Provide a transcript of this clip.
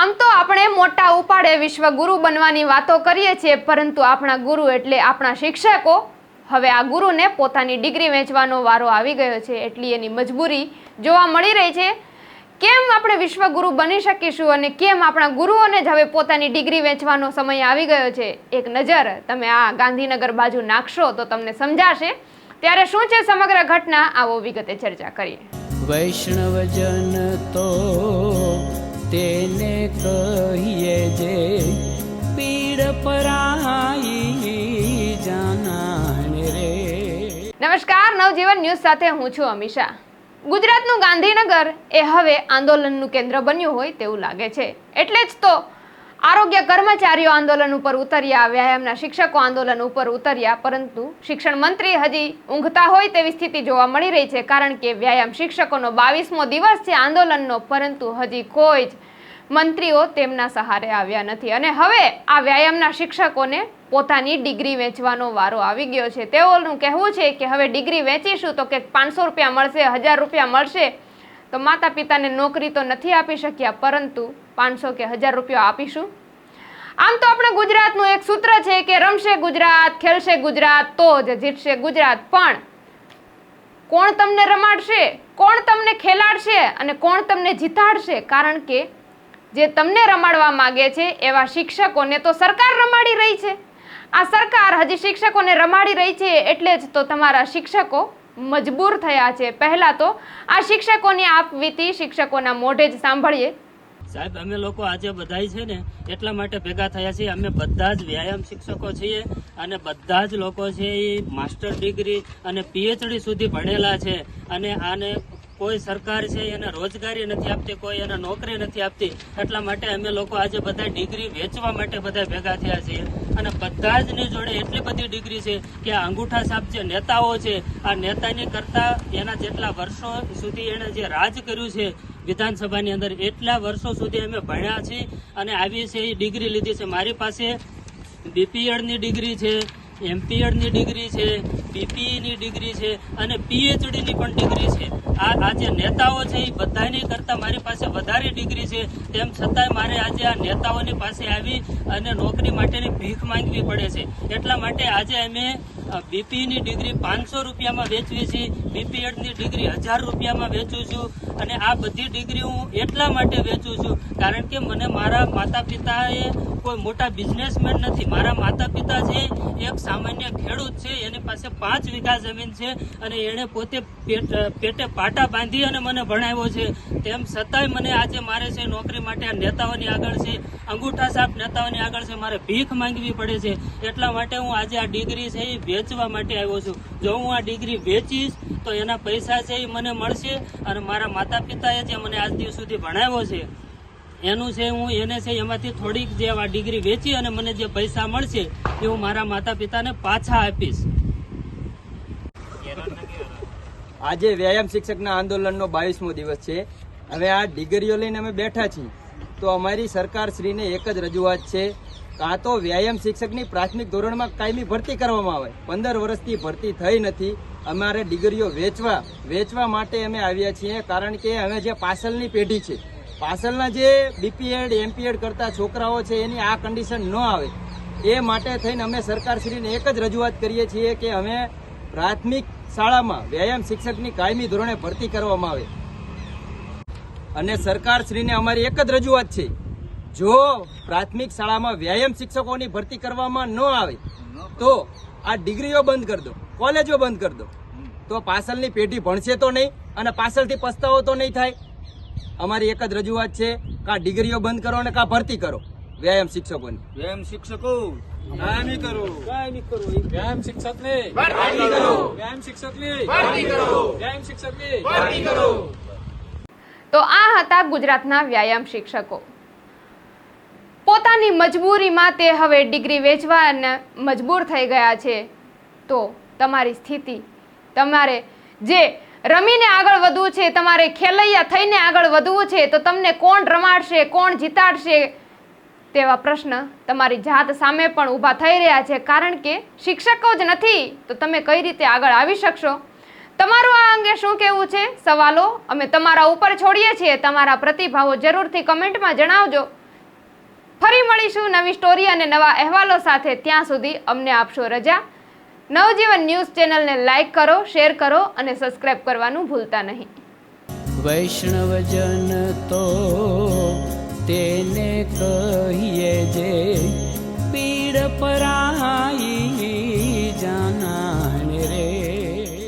આમ તો આપણે મોટા ઉપાડે વિશ્વ ગુરુ બનવાની વાતો કરીએ છીએ, પરંતુ આપણા ગુરુ એટલે આપણા શિક્ષકો. હવે આ ગુરુને પોતાની ડિગ્રી વેચવાનો વારો આવી ગયો છે, એટલી એની મજબૂરી જોવા મળી રહી છે. કેમ આપણે વિશ્વ ગુરુ બની શકીશું અને કેમ આપણા ગુરુઓને જ હવે પોતાની ડિગ્રી વેચવાનો સમય આવી ગયો છે? એક નજર, તમે આ ગાંધીનગર બાજુ નાખશો તો તમને સમજાશે. ત્યારે શું છે સમગ્ર ઘટના? આવો વિગતે ચર્ચા કરીએ. વૈષ્ણવજન તો તેને કહીએ જે પીડ પરાઈ જાનાને રે. નમસ્કાર, નવજીવન ન્યૂઝ સાથે હું છું અમિશા ગુજરાતનું ગાંધીનગર એ હવે આંદોલનનું કેન્દ્ર બન્યું હોય તેવું લાગે છે. એટલે જ તો આરોગ્ય કર્મચારીઓ આંદોલન ઉપર ઉતર્યા વ્યાયામના શિક્ષકો આંદોલન ઉપર ઉતર્યા, પરંતુ શિક્ષણ મંત્રી હજી ઊંઘતા હોય તેવી સ્થિતિ જોવા મળી રહી છે, કારણ કે વ્યાયામ શિક્ષકોનો બાવીસમો દિવસ છે આંદોલનનો, પરંતુ હજી કોઈ જ મંત્રીઓ તેમના સહારે આવ્યા નથી. અને હવે આ વ્યાયામના શિક્ષકોને પોતાની ડિગ્રી વેચવાનો વારો આવી ગયો છે. તેઓનું કહેવું છે કે હવે ડિગ્રી વેચીશું તો કે પાંચસો રૂપિયા મળશે, હજાર રૂપિયા મળશે. તો માતા પિતાને નોકરી તો નથી આપી શક્યા, પરંતુ પાંચસો કે હજાર રૂપિયા આપીશું. આમ તો આપણે ગુજરાતનું એક સૂત્ર છે કે રમશે ગુજરાત, ખેલશે ગુજરાત, તો જ જીતશે ગુજરાત. પણ કોણ તમને રમાડશે, કોણ તમને ખેલાડશે અને કોણ તમને જીતાડશે? કારણ કે જે તમને રમાડવા માંગે છે એવા શિક્ષકોને તો સરકાર રમાડી રહી છે. આ સરકાર હજી શિક્ષકોને રમાડી રહી છે એટલે જ તો તમારા શિક્ષકો મજબૂર થયા છે. પહેલાં તો આ શિક્ષકોની આપવીતી શિક્ષકોના મોઢે જ સાંભળીએ. સાહેબ, અમે લોકો આજે બધાય છે ને એટલા માટે ભેગા થયા છીએ. અમે બધા જ વ્યાયામ શિક્ષકો છીએ અને બધા જ લોકો છે એ માસ્ટર ડિગ્રી અને પીએચડી સુધી ભણેલા છે. અને આને કોઈ સરકાર છે એને રોજગારી નથી આપતી, કોઈ એને નોકરી નથી આપતી. એટલા માટે અમે લોકો આજે બધા ડિગ્રી વેચવા માટે બધા ભેગા થયા છીએ. અને બધા જ જોડે એટલી બધી ડિગ્રી છે કે અંગૂઠા સાહેબ જે નેતાઓ છે, આ નેતાની કરતા એના જેટલા વર્ષો સુધી એણે જે રાજ કર્યું છે વિધાનસભાની અંદર એટલા વર્ષો સુધી અમે ભણ્યા છીએ અને આવી છે એ ડિગ્રી લીધી છે. મારી પાસે બીપીએડની ડિગ્રી છે, એમપીએડની ડિગ્રી છે બીપીઈની ડિગ્રી છે અને પીએચડીની પણ ડિગ્રી છે. આ આ જે નેતાઓ છે એ બધાની કરતાં મારી પાસે વધારે ડિગ્રી છે. તેમ છતાંય મારે આજે આ નેતાઓની પાસે આવી અને નોકરી માટેની ભીખ માંગવી પડે છે. એટલા માટે આજે અમે બીપીની ડિગ્રી પાંચસો રૂપિયામાં વેચવી છે બીપીએડની ડિગ્રી હજાર રૂપિયામાં વેચું છું. અને આ બધી ડિગ્રી હું એટલા માટે વેચું છું, કારણ કે મને મારા માતા પિતાએ કોઈ મોટા બિઝનેસમેન નથી. મારા માતા પિતા છે એક સામાન્ય ખેડૂત છે, એની પાસે પાંચ વીઘા જમીન છે અને એણે પોતે પેટ- પેટે બાંધી અને મને ભણાવ્યો છે. તેમ છતાંય મને આજે મારે છે નોકરી માટે આ નેતાઓની આગળ છે, અંગૂઠા સાપ નેતાઓની આગળ છે, મારે ભીખ માંગવી પડે છે. એટલા માટે હું આજે આ ડિગ્રી છે એ વેચવા માટે આવ્યો છું. જો હું આ ડિગ્રી વેચીશ તો એના પૈસા છે એ મને મળશે અને મારા માતા પિતાએ જે મને આજ દિવસ સુધી ભણાવ્યો છે, એનું છે હું, એને છે એમાંથી થોડીક જે ડિગ્રી વેચી અને મને જે પૈસા મળશે એ હું મારા માતા પિતાને પાછા આપીશ. આજે વ્યાયામ શિક્ષકના આંદોલનનો બાવીસમો દિવસ છે. હવે આ ડિગ્રીઓ લઈને અમે બેઠા છીએ. તો અમારી સરકાર શ્રીને એક જ રજૂઆત છે. કાં તો વ્યાયામ શિક્ષકની પ્રાથમિક ધોરણમાં કાયમી ભરતી કરવામાં આવે. પંદર વર્ષથી ભરતી થઈ નથી. અમારે ડિગ્રીઓ વેચવા વેચવા માટે અમે આવ્યા છીએ કારણ કે અમે જે પાસલની પેઢી છે. પાસલના જે બીપીએડ એમપીએડ કરતા છોકરાઓ છે, એની આ કન્ડિશન ન આવે. એ માટે થઈને અમે સરકારશ્રીને એક જ રજૂઆત કરીએ છીએ કે અમે પ્રાથમિક શાળામાં વ્યાયામ શિક્ષકની કાયમી ધોરણે ભરતી કરવામાં આવે. અને સરકારશ્રીને અમારી એક જ રજૂઆત છે. જો પ્રાથમિક શાળામાં વ્યાયામ શિક્ષકોની ભરતી કરવામાં ન આવે તો આ ડિગ્રીઓ બંધ કરી દો કોલેજો બંધ કરી દો. તો પાછળની પેઢી ભણશે તો નહીં અને પાછળથી પસ્તાવો તો નહીં થાય. અમારી એક જ રજૂઆત છે કાં ડિગ્રીઓ બંધ કરો અને કાં ભરતી કરો. વ્યાયામ શિક્ષકોની. વ્યાયામ શિક્ષકો કાયમી કરો. કાયમી કરો. વ્યાયામ શિક્ષકને. ભરતી કરો. વ્યાયામ શિક્ષકને. ભરતી કરો. વ્યાયામ શિક્ષકને. ભરતી કરો. તો આ હતા ગુજરાતના વ્યાયામ શિક્ષકો. પોતાની મજબૂરીમાં તે હવે ડિગ્રી વેચવાને મજબૂર થઈ ગયા છે. તો તમારી સ્થિતિ, તમારે જે રમીને આગળ વધવું છે, તમારે ખેલૈયા થઈને આગળ વધવું છે, તો તમને કોણ રમાડશે, કોણ જીતાડશે તેવા પ્રશ્ન તમારી જાત સામે પણ ઊભા થઈ રહ્યા છે. કારણ કે શિક્ષકો જ નથી, તો તમે કઈ રીતે આગળ આવી શકશો? તમારું આ અંગે શું કહેવું છે? સવાલો અમે તમારા ઉપર છોડીએ છીએ. તમારા પ્રતિભાવો જરૂરથી કમેન્ટમાં જણાવજો. ફરી મળીશું નવી સ્ટોરી અને નવા અહેવાલો સાથે. ત્યાં સુધી અમને આપશો રજા. નવજીવન ન્યૂઝ ચેનલને લાઇક કરો, શેર કરો અને સબસ્ક્રાઇબ કરવાનું ભૂલતા નહીં. વૈષ્ણવજન તો તેને કહીએ જે પીડ પરા